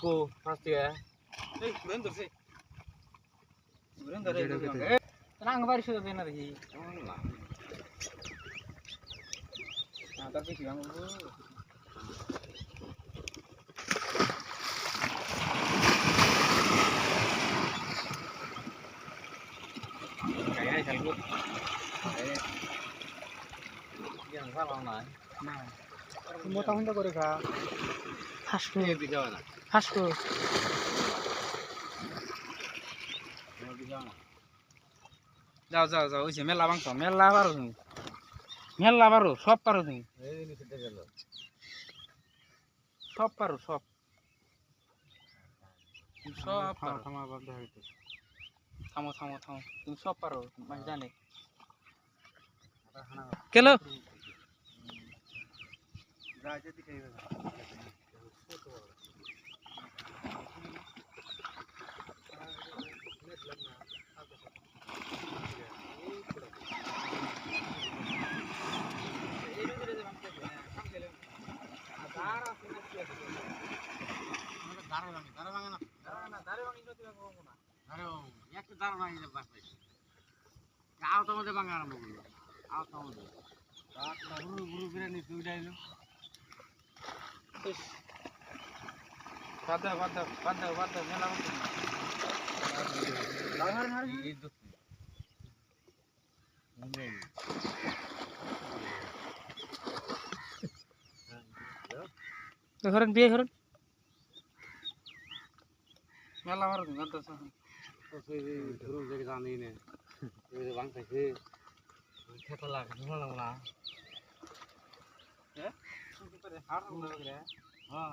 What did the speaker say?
কো পাঁচ থেকে আঙ্গবাড়ি শুধু দেন আর কি তার বেশি ভাঙবো গায়ে খেলব ভালো না মোটা মোটা করে খা হাসবো দিতে হবে না হাসবো দিতে হবে না যাও যাও যাও ওই যে মেলা মাংস মেলা পারো তুমি। মেলা পারো সব পারো তুমি। সব পারো সব। সব থামা দেখা থামো থামো থামো তুমি সব পারো মানে জানে। কেলো? খাইবে দাঁড়া ভাঙে দাঁড়া ভাঙে না দাঁড়া একটা দাঁড়া ভাঙে না বাস পাইছে আও তো মধ্যে ভাঙা আরম্ভ করল আও তো মধ্যে গুরু গুরু বিরিয়ানি দুইটা এলো হরেন বিয়ে হরেন মেলা তুমি বাদ দাও গুরু যে জানি নে পাইছে খেতা লাগ হ্যাঁ? খাওয়া